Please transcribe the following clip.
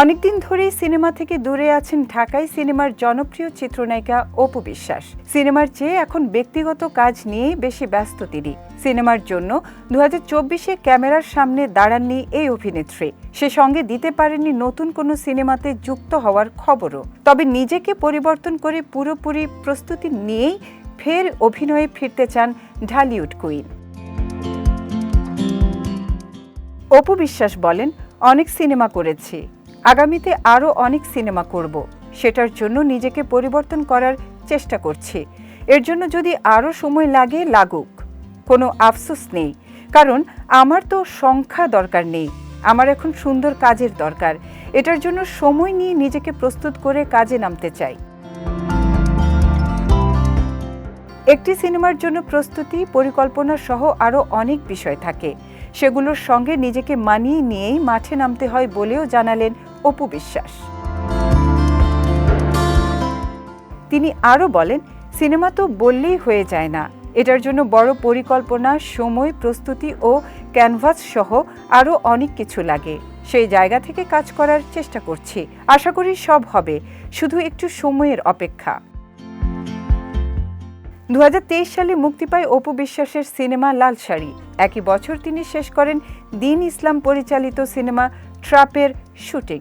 অনেকদিন ধরেই সিনেমা থেকে দূরে আছেন ঢাকায় সিনেমার জনপ্রিয় চিত্রনায়িকা অপু বিশ্বাস। সিনেমার চেয়ে এখন ব্যক্তিগত কাজ নিয়ে বেশি ব্যস্ত তিনি। সিনেমার জন্য দু চব্বিশে ক্যামেরার সামনে দাঁড়াননি এই অভিনেত্রী। সে সঙ্গে দিতে পারেননি নতুন কোনো সিনেমাতে যুক্ত হওয়ার খবরও। তবে নিজেকে পরিবর্তন করে পুরোপুরি প্রস্তুতি নিয়েই ফের অভিনয়ে ফিরতে চান ঢালিউড কুইন। অপু বিশ্বাস বলেন, অনেক সিনেমা করেছি। আগামীতে আরও অনেক সিনেমা করব। সেটার জন্য নিজেকে পরিবর্তন করার চেষ্টা করছি। এর জন্য যদি আরও সময় লাগে, লাগুক। কোনো আফসোস নেই। কারণ আমার তো সংখ্যা দরকার নেই। আমার এখন সুন্দর কাজের দরকার। এটার জন্য সময় নিয়ে নিজেকে প্রস্তুত করে কাজে নামতে চাই। একটি সিনেমার জন্য প্রস্তুতি, পরিকল্পনা সহ আরও অনেক বিষয় থাকে। সেগুলোর সঙ্গে নিজেকে মানিয়ে নিয়েই মাঠে নামতে হয় বলেও জানালেন অপু বিশ্বাস। তিনি আরও বলেন, সিনেমা তো বললেই হয়ে যায় না। এটার জন্য বড় পরিকল্পনা, সময়, প্রস্তুতি ও ক্যানভাস সহ আরও অনেক কিছু লাগে। সেই জায়গা থেকে কাজ করার চেষ্টা করছি। আশা করি সব হবে। শুধু একটু সময়ের অপেক্ষা। দু হাজার তেইশ সালে মুক্তি পায় অপু বিশ্বাসের সিনেমা লাল শাড়ি। একই বছর তিনি শেষ করেন দিন ইসলাম পরিচালিত সিনেমা ট্রাপের শুটিং।